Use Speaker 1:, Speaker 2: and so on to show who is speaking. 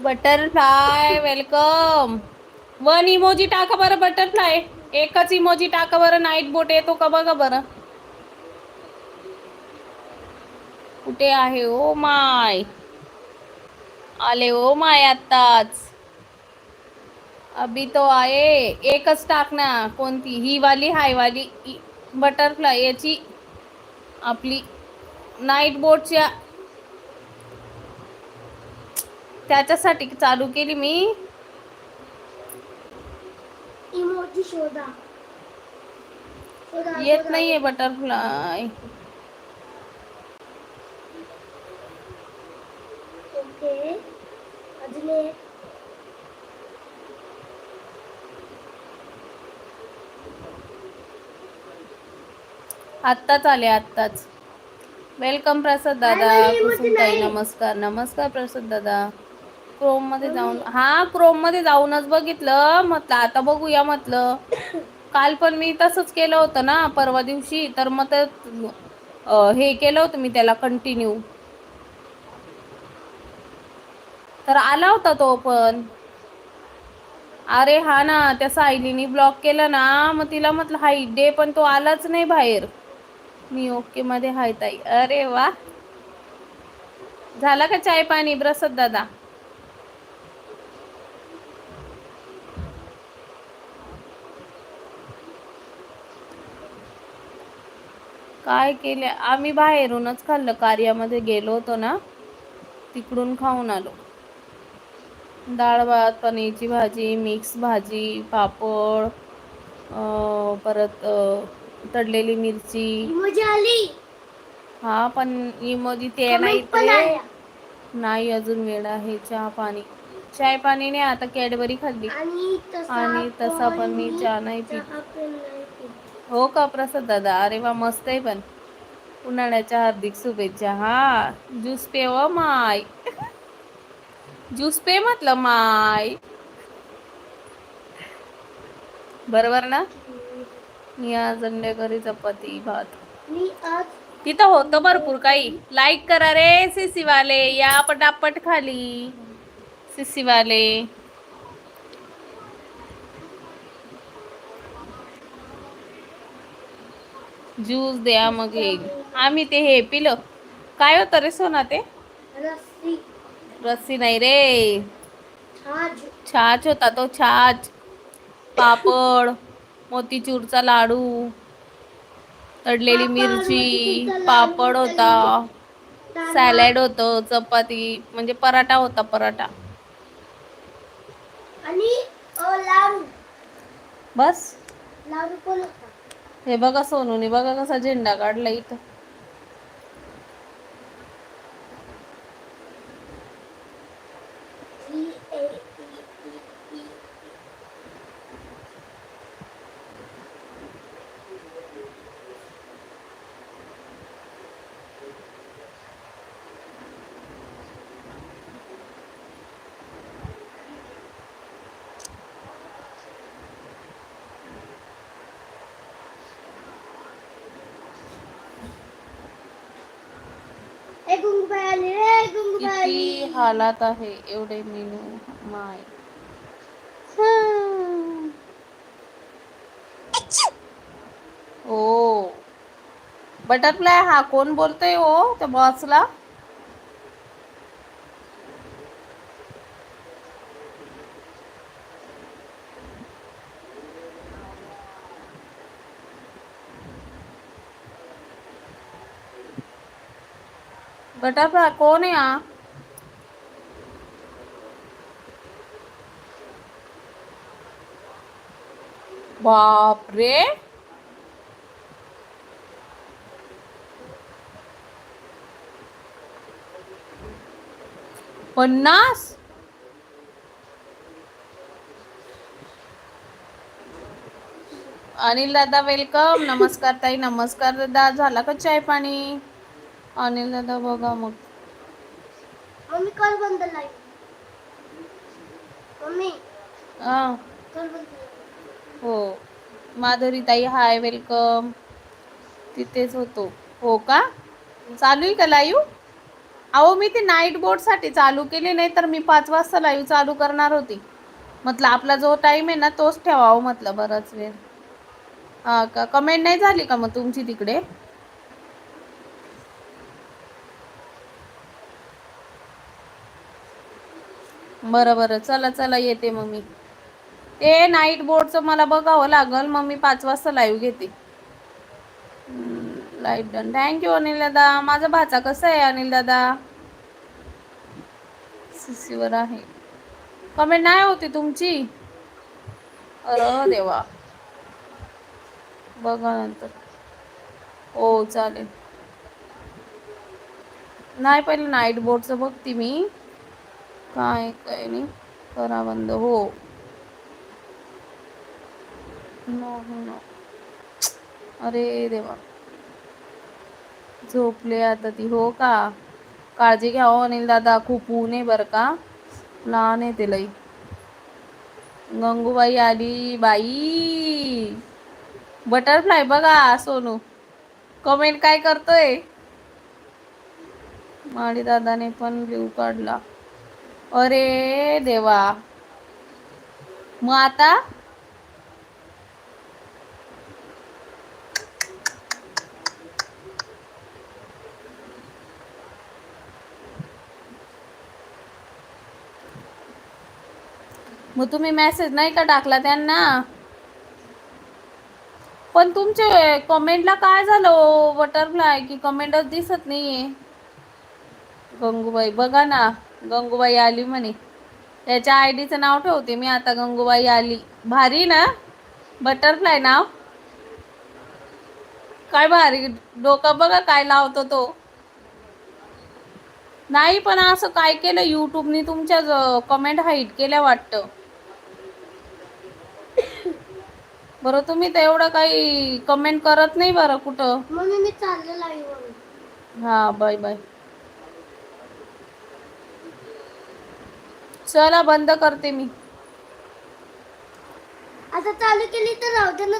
Speaker 1: Butterfly welcome one emoji टाका बरं butterfly. एकच इमोजी टाका बरं. नाईट बोट येतो का बघा बरं. कुठे आहे? Oh my. आले ओ माय आत्ताच. अभी तो आहे. एकच टाक ना. कोणती? ही वाली हाय वाली. बटरफ्लाय याची आपली नाईट बोटच्या त्याच्यासाठी चालू केली मी.
Speaker 2: इमोजी शोधा.
Speaker 1: येत. नाहीये बटरफ्लाय
Speaker 2: ओके. अजून एक.
Speaker 1: आत्ताच आले आत्ताच. वेलकम प्रसाद दादा कुसुमताई. नमस्कार नमस्कार प्रसाद दादा. क्रोममध्ये जाऊन हा क्रोममध्ये जाऊनच बघितलं. म्हटलं आता बघूया म्हटलं. काल पण मी तसंच केलं होतं ना परवा दिवशी. तर मग ते हे केलं होतं मी त्याला कंटिन्यू तर आला होता तो पण. अरे हा ना त्या सायलीनी ब्लॉक केलं ना. मग तिला म्हटलं हाय डे पण तो आलाच नाही बाहेर. मी ओके मध्ये हाय ताई. अरे वा. झाला का चाय पाणी प्रसाद दादा? काय केले? आम्ही बाहेरूनच खाल्लं. कार्यामध्ये गेलो होतो ना तिकडून खाऊन आलो. डाळ भात पनीरची भाजी मिक्स भाजी पापड परत अं, तळलेली मिरची. हा पण इमोजी ते नाही नाही अजून वेळ आहे चहा पाणी. चाय पाणी नाही आता कॅडबरी खाल्ली.
Speaker 2: आणि तसा
Speaker 1: पण मी चहा नाही पित. हो का प्रसाद दादा? अरे वा मस्त आहे पण. उन्हाळ्याच्या हार्दिक शुभेच्छा. हा ज्यूस पे व माय. ज्यूस पे म्हटलं माय. बरोबर ना? मी आज अंडेकरी चपाती भात. तिथं होतं भरपूर काही. लाईक करा रे सीसी वाले. या पटापट खाली. सीसी ज्यूस द्या मग येईल आम्ही ते हे पिलं. काय होतं रे सोना ते?
Speaker 2: रस्सी.
Speaker 1: नाही रे. छाछ होता तो छाछ पापड मोतीचूरचा लाडू तडलेली मिरची पापड होता सॅलड होतं चपाती म्हणजे पराठा होता पराठा.
Speaker 2: आणि
Speaker 1: बस.
Speaker 2: लाडू पण होता.
Speaker 1: हे बघा सोनूने बघा कसा झेंडा काढला इथं
Speaker 2: जी ए टी टी टी ए गुंगबाई आली रे गुंगबाई
Speaker 1: किती हालात आहे एवढे मेनू माय. ओ बटरफ्लाय हा कोण बोलतोय ओ त्या बॉसला बटरफ्लाय कोण आहे हा बापरे पन्नास? अनिल दादा वेलकम नमस्कार ताई नमस्कार दादा. झाला का चाय पाणी? अनिल दादा बघा मग.
Speaker 2: मम्मी कॉल बंद लाईव्ह मम्मी
Speaker 1: हा.
Speaker 2: कॉल बंद.
Speaker 1: हो. माधुरी ताई हाय वेलकम तिथेच होतो. हो का? चालू आहे का लाईव्ह अहो मी ती नाईट बोटसाठी चालू केली नाही तर मी पाच वाजता लाईव्ह चालू करणार होती. म्हटलं आपला जो टाइम आहे ना तोच ठेवावं म्हटलं बराच वेळ. हा का? कमेंट नाही झाली का मग तुमची तिकडे? बरं बरं चला चला येते मग मी ते नाईट बोर्डचं मला बघावं लागल. मग मी पाच वाजता लाईव्ह घेते. लाइट डन थँक्यू अनिल दादा माझा भाचा कसा आहे अनिल दादा सीसीवर आहे. कमेंट नाही होती तुमची? अरे देवा. बघा नंतर. हो चालेल. नाही पहिलं नाईट बोर्डचं बघते मी. काय काय नाही. करा बंद. हो. नो नो अरे देवा. झोपले आता ती. हो का? काळजी घ्या हो अनिल दादा. खूप ऊन आहे बरं का? लहान आहे ते लई. गंगूबाई आली. बाई. बटरफ्लाय बघा सोनू. कमेंट काय करतोय? माळी दादाने पण ब्ल्यू काढला. अरे देवा. मग आता? मग तुम्ही मेसेज नाही का टाकला त्यांना? पण तुमचे कमेंटला काय झालं हो? बटरफ्लाय की कमेंटच दिसत नाहीये. गंगूबाई बघा ना. गंगूबाई आली म्हणे. त्याच्या आय डीचं नाव ठेवते मी आता गंगूबाई आली. भारी ना? बटरफ्लाय नाव? काय भारी? डोका बघा काय लावतो तो. नाही पण असं काय केलं युट्यूबनी तुमच्या कमेंट हाईट केल्या वाटतं. बरं तुम्ही तर एवढं काही कमेंट करत नाही बरं कुठं.
Speaker 2: मी
Speaker 1: हा बाय बाय चला बंद करते मी.
Speaker 2: आता चालू केली तर राहू दे ना